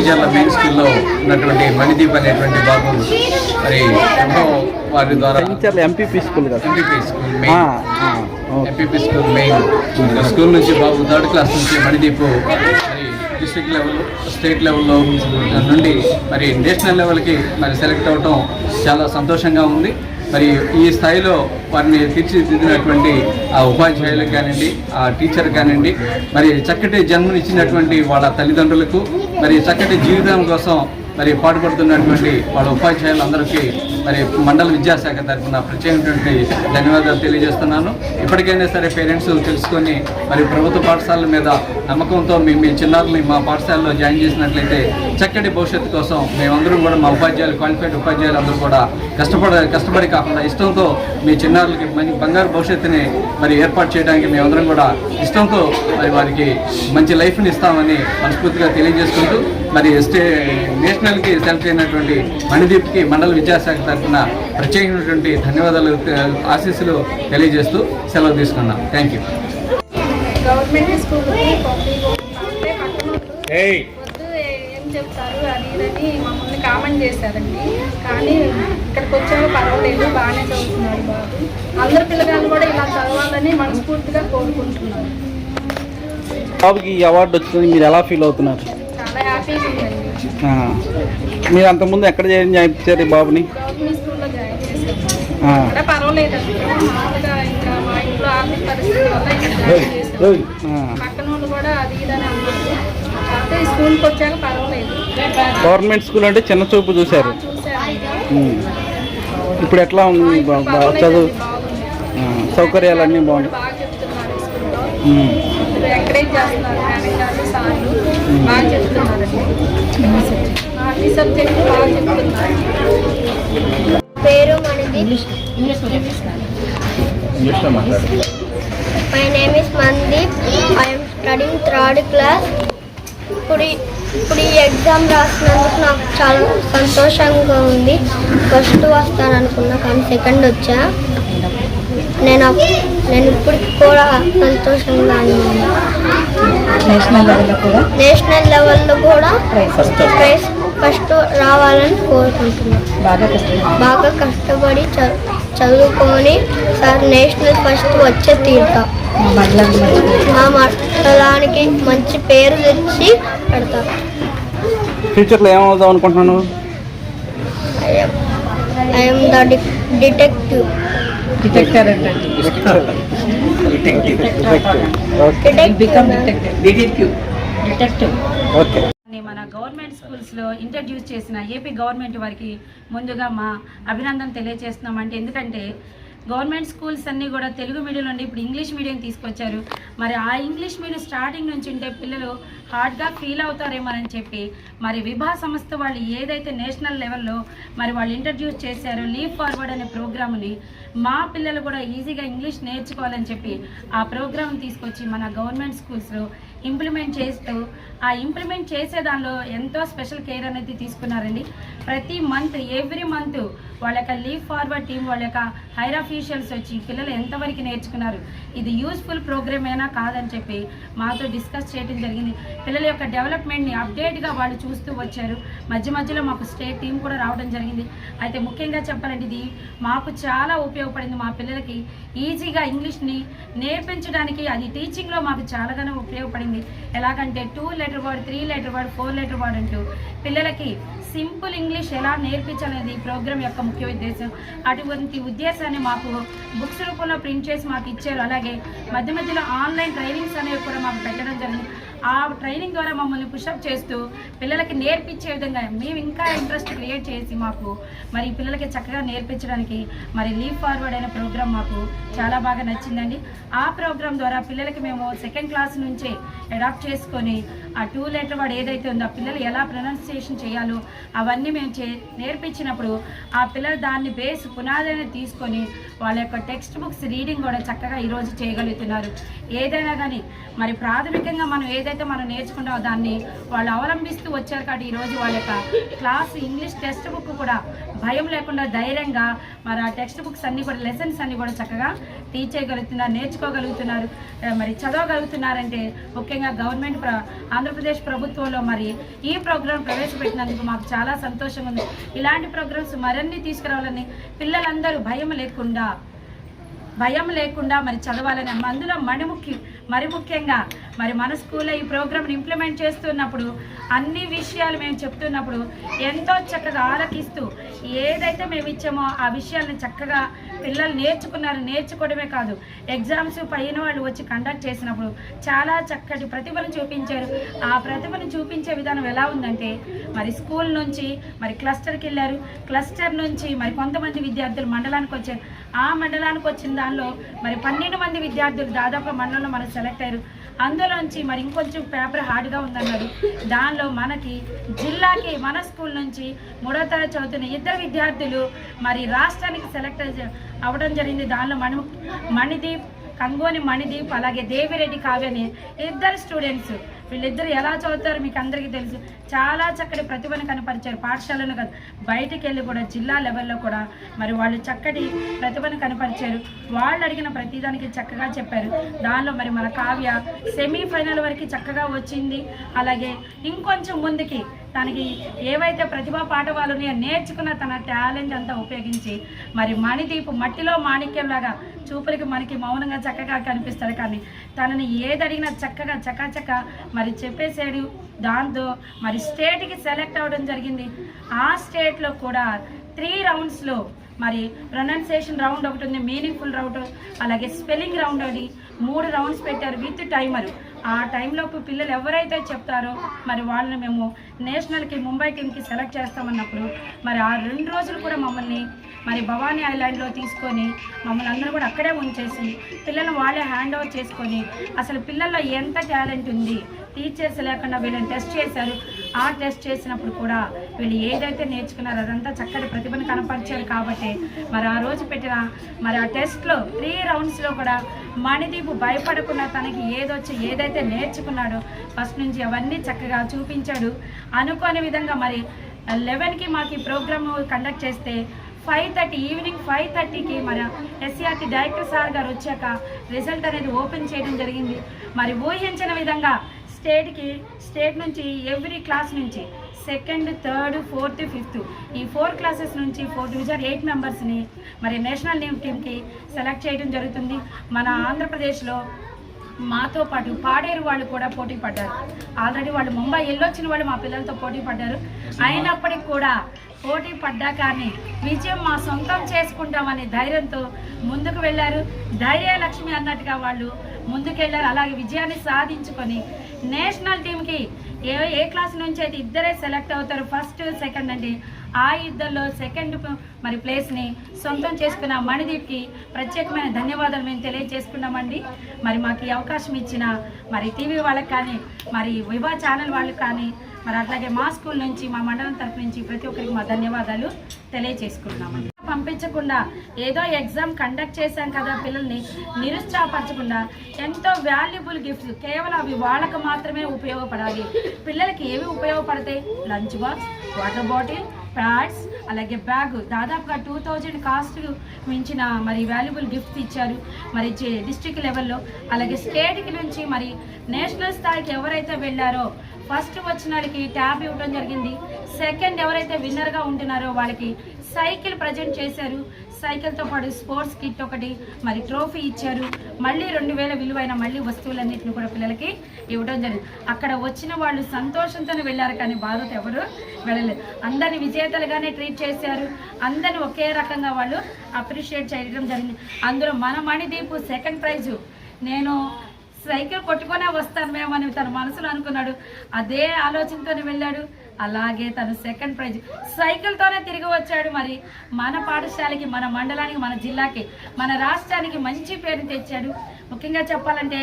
Kanchicherla main స్కూల్లో ఉన్నటువంటి మణిదీప్ అనేటువంటి బాబు మరి ఎంతో వారి ద్వారా MPP school MPP school main. MPP school main school నుంచి బాబు థర్డ్ క్లాస్ నుంచి మణిదీప్ మరి డిస్ట్రిక్ట్ లెవెల్ స్టేట్ లెవెల్లో నుండి మరి నేషనల్ లెవెల్కి మరి సెలెక్ట్ అవ్వటం చాలా సంతోషంగా ఉంది. మరి ఈ స్థాయిలో వారిని తీర్చిదిద్దినటువంటి ఆ ఉపాధ్యాయులకు కానివ్వండి ఆ టీచర్ కానివ్వండి మరి చక్కటి జన్మనిచ్చినటువంటి వాళ్ళ తల్లిదండ్రులకు మరి చక్కటి జీవితం కోసం మరి పాటుపడుతున్నటువంటి వాళ్ళ ఉపాధ్యాయులందరికీ మరి మండల విద్యాశాఖ తరఫున ప్రత్యేకమైనటువంటి ధన్యవాదాలు తెలియజేస్తున్నాను. ఇప్పటికైనా సరే పేరెంట్స్ తెలుసుకొని మరి ప్రభుత్వ పాఠశాలల మీద నమ్మకంతో మీ మీ చిన్నారుని మా పాఠశాలలో జాయిన్ చేసినట్లయితే చక్కటి భవిష్యత్తు కోసం మేమందరం కూడా మా ఉపాధ్యాయులు క్వాలిఫైడ్ ఉపాధ్యాయులు అందరూ కూడా కష్టపడ కష్టపడి కాకుండా ఇష్టంతో మీ చిన్నారులకి మంచి బంగారు భవిష్యత్తుని మరి ఏర్పాటు చేయడానికి మేమందరం కూడా ఇష్టంతో మరి వారికి మంచి లైఫ్ని ఇస్తామని మనస్ఫూర్తిగా తెలియజేసుకుంటూ మరి స్టే నేషనల్కి సెలెక్ట్ అయినటువంటి మణిదీప్కి మండల విద్యాశాఖ తరఫున ప్రత్యేకమైనటువంటి ధన్యవాదాలు ఆశీస్సులు తెలియజేస్తూ సెలవు తీసుకున్నాం. థ్యాంక్ యూ గవర్నమెంట్ చెప్తారు అది ఇదని మమ్మల్ని కామెంట్ చేశారండి. కానీ ఇక్కడికి వచ్చాక పర్వాలేదు బాగానే చదువుతున్నారు బాబు. అందరు పిల్లగాళ్ళు కూడా ఇలా చదవాలని మనస్ఫూర్తిగా కోరుకుంటున్నారు. బాబుకి ఈ అవార్డు వచ్చింది మీరు ఎలా ఫీల్ అవుతున్నారు చాలా హ్యాపీగా ఉందండి ఆ, మీరు అంతకుముందు ఎక్కడ జాయిన్ చేయించారు ఈ బాబుని? గవర్నమెంట్ స్కూల్ అంటే చిన్న చూపు చూశారు. ఇప్పుడు ఎట్లా ఉంది చదువు? సౌకర్యాలన్నీ బాగున్నాయి. ఎంకరేజ్ చేస్తున్నారు బాగా చెప్తున్నారండి. అన్ని సబ్జెక్టులు బాగా చెప్తున్నారు. పేరు మనది? My name is Mandeep I'm studying third class ఇప్పుడు ఈ- ఇప్పుడు ఈ ఎగ్జామ్ రాసినందుకు నాకు చాలా సంతోషంగా ఉంది. ఫస్ట్ వస్తాను అనుకున్నా కానీ సెకండ్ వచ్చా. నేను నేను ఇప్పటికి కూడా సంతోషంగా ఉన్నాను నేషనల్ లెవెల్లో కూడా నేషనల్ లెవెల్లో కూడా ప్రైజ్ ఫస్ట్ రావాలని కోరుకుంటున్నాను బాగా కష్టపడి బాగా కష్టపడి చదువుకొని సార్ నేషనల్ ఫస్ట్ వచ్చే తీరుతా మా మండలానికి మంచి మా మండలానికి మంచి పేరు తెచ్చి పెడతా. ఫ్యూచర్లో ఏమవుదాం అనుకుంటున్నాను ఐఎమ్ ద డిటెక్టివ్. డిటెక్టర్ అంటే. Become detective detective detective okay ని మన గవర్నమెంట్ స్కూల్స్లో ఇంట్రడ్యూస్ చేసిన ఏపీ గవర్నమెంట్ వారికి ముందుగా మా అభినందన తెలియజేస్తున్నామంటే ఎందుకంటే గవర్నమెంట్ స్కూల్స్ అన్నీ కూడా తెలుగు మీడియం నుండి ఇప్పుడు ఇంగ్లీష్ మీడియం తీసుకొచ్చారు. మరి ఆ ఇంగ్లీష్ మీడియం స్టార్టింగ్ నుంచి ఉంటే పిల్లలు హార్డ్గా ఫీల్ అవుతారేమోనని చెప్పి మరి విభా సంస్థ వాళ్ళు ఏదైతే నేషనల్ లెవెల్లో మరి వాళ్ళు ఇంట్రడ్యూస్ చేశారో లీవ్ ఫార్వర్డ్ అనే ప్రోగ్రామ్ని మా పిల్లలు కూడా ఈజీగా ఇంగ్లీష్ నేర్చుకోవాలని చెప్పి ఆ ప్రోగ్రామ్ తీసుకొచ్చి మన గవర్నమెంట్ స్కూల్స్లో ఇంప్లిమెంట్ చేస్తూ ఆ ఇంప్లిమెంట్ చేసే దానిలో ఎంతో స్పెషల్ కేర్ అనేది తీసుకున్నారండి. ప్రతి మంత్ ఎవ్రీ మంత్ వాళ్ళ యొక్క లీవ్ ఫార్వర్డ్ టీం వాళ్ళ యొక్క హైర్ అఫీషియల్స్ వచ్చి పిల్లలు ఎంతవరకు నేర్చుకున్నారు ఇది యూస్ఫుల్ ప్రోగ్రామ్ అయినా కాదని చెప్పి మాతో డిస్కస్ చేయడం జరిగింది. పిల్లల యొక్క డెవలప్మెంట్ని అప్డేట్గా వాళ్ళు చూస్తూ వచ్చారు. మధ్య మధ్యలో మాకు స్టేట్ టీం కూడా రావడం జరిగింది. అయితే ముఖ్యంగా చెప్పాలంటే ఇది మాకు చాలా ఉపయోగపడింది. మా పిల్లలకి ఈజీగా ఇంగ్లీష్ని నేర్పించడానికి అది టీచింగ్లో మాకు చాలాగానే ఉపయోగపడింది. ఎలాగంటే two letter word three letter word four letter word అంటూ పిల్లలకి సింపుల్ ఇంగ్లీష్ ఎలా నేర్పించాలనేది ఈ ప్రోగ్రామ్ యొక్క ముఖ్య ఉద్దేశం. అటువంటి ఉద్దేశాన్ని మాకు బుక్స్ రూపంలో ప్రింట్ చేసి మాకు ఇచ్చారు. అలాగే మధ్య మధ్యలో ఆన్లైన్ ట్రైనింగ్స్ అనేవి కూడా మాకు పెట్టడం జరిగింది. ఆ ట్రైనింగ్ ద్వారా మమ్మల్ని పుషప్ చేస్తూ పిల్లలకి నేర్పించే విధంగా మేము ఇంకా ఇంట్రెస్ట్ క్రియేట్ చేసి మాకు మరి పిల్లలకి చక్కగా నేర్పించడానికి మరి లీవ్ ఫార్వర్డ్ అనే ప్రోగ్రామ్ మాకు చాలా బాగా నచ్చిందండి. ఆ ప్రోగ్రామ్ ద్వారా పిల్లలకి మేము సెకండ్ క్లాస్ నుంచే అడాప్ట్ చేసుకొని ఆ టూ లెటర్ వాడు ఏదైతే ఉందో ఆ పిల్లలు ఎలా ప్రొనౌన్సియేషన్ చేయాలో అవన్నీ మేము చే నేర్పించినప్పుడు ఆ పిల్లలు దాన్ని బేస్ పునాదిని తీసుకొని వాళ్ళ యొక్క టెక్స్ట్ బుక్స్ రీడింగ్ కూడా చక్కగా ఈరోజు చేయగలుగుతున్నారు. ఏదైనా కానీ మరి ప్రాథమికంగా మనం ఏదైతే మనం నేర్చుకుంటామో దాన్ని వాళ్ళు అవలంబిస్తూ వచ్చారు కాబట్టి ఈరోజు వాళ్ళ యొక్క క్లాస్ ఇంగ్లీష్ టెక్స్ట్ బుక్ కూడా భయం లేకుండా ధైర్యంగా మరి ఆ టెక్స్ట్ బుక్స్ అన్నీ కూడా లెసన్స్ అన్నీ కూడా చక్కగా టీచ్ చేయగలుగుతున్నారు నేర్చుకోగలుగుతున్నారు. మరి చదవగలుగుతున్నారంటే ముఖ్యంగా గవర్నమెంట్ ప్ర ఆంధ్రప్రదేశ్ ప్రభుత్వంలో మరి ఈ ప్రోగ్రాం ప్రవేశపెట్టినందుకు మాకు చాలా సంతోషం ఉంది ఇలాంటి ప్రోగ్రామ్స్ మరిన్ని తీసుకురావాలని పిల్లలందరూ భయం లేకుండా భయం లేకుండా మరి చదవాలని అందులో మణిముఖ్యం ముఖ్య మరి ముఖ్యంగా మరి మన స్కూల్లో ఈ ప్రోగ్రామ్ని ఇంప్లిమెంట్ చేస్తున్నప్పుడు అన్ని విషయాలు మేము చెప్తున్నప్పుడు ఎంతో చక్కగా ఆలకిస్తూ ఏదైతే మేము ఇచ్చామో ఆ విషయాలను చక్కగా పిల్లలు నేర్చుకున్నారు నేర్చుకోవడమే కాదు. ఎగ్జామ్స్ పైన వాళ్ళు వచ్చి కండక్ట్ చేసినప్పుడు చాలా చక్కటి ప్రతిభను చూపించారు. ఆ ప్రతిభను చూపించే విధానం ఎలా ఉందంటే మరి స్కూల్ నుంచి మరి క్లస్టర్కి వెళ్ళారు. క్లస్టర్ నుంచి మరి కొంతమంది విద్యార్థులు మండలానికి వచ్చారు. ఆ మండలానికి వచ్చిన దానిలో మరి పన్నెండు మంది విద్యార్థులు దాదాపు మండలంలో మనం సెలెక్ట్ అయ్యారు. అందులోంచి మరి ఇంకొంచెం పేపర్ హార్డ్గా ఉందన్నారు దానిలో మనకి జిల్లాకి మన స్కూల్ నుంచి మూడో తరగతి చదువుతున్న ఇద్దరు విద్యార్థులు మరి రాష్ట్రానికి సెలెక్ట్ అవ్వడం జరిగింది. దానిలో మణి మణిదీప్ కంగోని మణిదీప్ అలాగే దేవిరెడ్డి కావ్యని ఇద్దరు స్టూడెంట్స్ వీళ్ళిద్దరు ఎలా చదువుతారో మీకు అందరికీ తెలుసు. చాలా చక్కటి ప్రతిభను కనపరిచారు. పాఠశాలను కాదు బయటికి వెళ్ళి కూడా జిల్లా లెవెల్లో కూడా మరి వాళ్ళు చక్కటి ప్రతిభను కనపరిచారు. వాళ్ళు అడిగిన ప్రతిదానికి చక్కగా చెప్పారు. దానిలో మరి మన కావ్య సెమీఫైనల్ వరకు చక్కగా వచ్చింది. అలాగే ఇంకొంచెం ముందుకి తనకి ఏవైతే ప్రతిభా పాఠవాలు ఉన్నాయో నేర్చుకున్న తన టాలెంట్ అంతా ఉపయోగించి మరి మణిదీపు మట్టిలో మాణిక్యంలాగా చూపులకి మనకి మౌనంగా చక్కగా కనిపిస్తాడు. కానీ తనని ఏది అడిగినా చక్కగా చకాచక మరి చెప్పేశాడు. దాంతో మరి స్టేట్కి సెలెక్ట్ అవ్వడం జరిగింది. ఆ స్టేట్లో కూడా త్రీ రౌండ్స్లో మరి ప్రొనౌన్సియేషన్ రౌండ్ ఒకటి ఉంది. మీనింగ్ఫుల్ రౌండ్ అలాగే స్పెల్లింగ్ రౌండ్ ఒకటి మూడు రౌండ్స్ పెట్టారు విత్ టైమర్. ఆ టైంలోపు పిల్లలు ఎవరైతే చెప్తారో మరి వాళ్ళని మేము నేషనల్కి ముంబై టీంకి సెలెక్ట్ చేస్తామన్నప్పుడు మరి ఆ రెండు రోజులు కూడా మమ్మల్ని మరి భవానీ ఐలాండ్లో తీసుకొని మమ్మల్ని అందరూ కూడా అక్కడే ఉంచేసి పిల్లల్ని వాళ్ళే హ్యాండ్ ఓవర్ చేసుకొని అసలు పిల్లల్లో ఎంత టాలెంట్ ఉంది? టీచర్స్ లేకుండా వీళ్ళని టెస్ట్ చేశారు. ఆ టెస్ట్ చేసినప్పుడు కూడా వీళ్ళు ఏదైతే నేర్చుకున్నారో అదంతా చక్కటి ప్రతిభను కనపరిచారు కాబట్టి మరి ఆ రోజు పెట్టిన మరి ఆ టెస్ట్లో త్రీ రౌండ్స్లో కూడా మణిదీపు భయపడకుండా తనకి ఏదొచ్చి ఏదైతే నేర్చుకున్నాడో ఫస్ట్ నుంచి అవన్నీ చక్కగా చూపించాడు. అనుకోని విధంగా మరి లెవెన్కి మాకు ఈ ప్రోగ్రామ్ కండక్ట్ చేస్తే ఫైవ్ థర్టీ ఈవినింగ్ ఫైవ్ థర్టీకి మన ఎస్సీఆర్టీ డైరెక్టర్ సార్ గారు వచ్చాక రిజల్ట్ అనేది ఓపెన్ చేయడం జరిగింది. మరి ఊహించిన విధంగా స్టేట్కి స్టేట్ నుంచి ఎవ్రీ క్లాస్ నుంచి సెకండ్ థర్డ్ ఫోర్త్ ఫిఫ్త్ ఈ ఫోర్ క్లాసెస్ నుంచి ఫోర్ డివిజన్ ఎయిట్ మెంబర్స్ని మరి నేషనల్ టీమ్ టీమ్కి సెలెక్ట్ చేయడం జరుగుతుంది. మన ఆంధ్రప్రదేశ్లో మాతో పాటు పాడేరు వాళ్ళు కూడా పోటీ పడ్డారు. ఆల్రెడీ వాళ్ళు ముంబై వెళ్ళొచ్చిన వాళ్ళు మా పిల్లలతో పోటీ పడ్డారు. అయినప్పటికీ కూడా పోటీ పడ్డా కానీ విజయం మా సొంతం చేసుకుంటామనే ధైర్యంతో ముందుకు వెళ్ళారు ధైర్యలక్ష్మి అన్నట్టుగా వాళ్ళు ముందుకెళ్ళారు అలాగే విజయాన్ని సాధించుకొని నేషనల్ టీంకి ఏ ఏ క్లాస్ నుంచి అయితే ఇద్దరే సెలెక్ట్ అవుతారు ఫస్ట్ సెకండ్ అండి. ఆ ఇద్దరిలో సెకండ్ మరి ప్లేస్ని సొంతం చేసుకున్న మణిదీప్కి ప్రత్యేకమైన ధన్యవాదాలు మేము తెలియజేసుకున్నామండి. మరి మాకు ఈ అవకాశం ఇచ్చిన మరి టీవీ వాళ్ళకి కానీ మరి వివా ఛానల్ వాళ్ళకి కానీ మరి అట్లాగే మా స్కూల్ నుంచి మా మండలం తరపు నుంచి ప్రతి ఒక్కరికి మా ధన్యవాదాలు తెలియజేసుకుంటున్నామండి పంపించకుండా ఏదో ఎగ్జామ్ కండక్ట్ చేశాం కదా పిల్లల్ని నిరుత్సాహపరచకుండా ఎంతో వాల్యుబుల్ గిఫ్ట్స్ కేవలం అవి వాళ్ళకు మాత్రమే ఉపయోగపడాలి. పిల్లలకి ఏవి ఉపయోగపడతాయి? Lunch box water bottle pads అలాగే బ్యాగ్ దాదాపుగా టూ థౌజండ్ కాస్ట్ మించిన మరి వాల్యుబుల్ గిఫ్ట్స్ ఇచ్చారు. మరి డిస్ట్రిక్ట్ లెవెల్లో అలాగే స్టేట్కి నుంచి మరి నేషనల్ స్థాయికి ఎవరైతే వెళ్ళారో ఫస్ట్ వచ్చిన వాళ్ళకి ట్యాబ్ ఇవ్వడం జరిగింది. సెకండ్ ఎవరైతే విన్నర్గా ఉంటున్నారో వాళ్ళకి సైకిల్ ప్రజెంట్ చేశారు. సైకిల్తో పాటు స్పోర్ట్స్ కిట్ ఒకటి మరి ట్రోఫీ ఇచ్చారు. మళ్ళీ రెండు వేల విలువైన మళ్ళీ వస్తువులన్నింటిని కూడా పిల్లలకి ఇవ్వడం జరిగింది. అక్కడ వచ్చిన వాళ్ళు సంతోషంతోనే వెళ్ళారు కానీ బాధతో ఎవరు వెళ్ళలేదు. అందరిని విజేతలుగానే ట్రీట్ చేశారు. అందరిని ఒకే రకంగా వాళ్ళు అప్రిషియేట్ చేయడం జరిగింది. అందులో మన మణిదీపు సెకండ్ ప్రైజు. నేను సైకిల్ కొట్టుకొనే వస్తాను మేము అని తన మనసులో అనుకున్నాడు. అదే ఆలోచనతోనే వెళ్ళాడు. అలాగే తను సెకండ్ ప్రైజ్ సైకిల్తోనే తిరిగి వచ్చాడు మరి. మన పాఠశాలకి మన మండలానికి మన జిల్లాకి మన రాష్ట్రానికి మంచి పేరు తెచ్చాడు. ముఖ్యంగా చెప్పాలంటే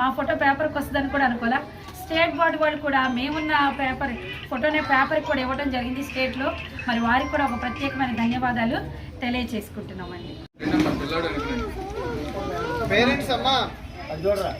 మా ఫోటో పేపర్కి వస్తుందని కూడా అనుకోలే స్టేట్ బోర్డు వాళ్ళు కూడా మేమున్న పేపర్ ఫోటోనే పేపర్కి కూడా ఇవ్వడం జరిగింది స్టేట్లో మరి వారికి కూడా ఒక ప్రత్యేకమైన ధన్యవాదాలు తెలియచేసుకుంటున్నామండి. పేరెంట్స్ అమ్మా. అది చూడరా.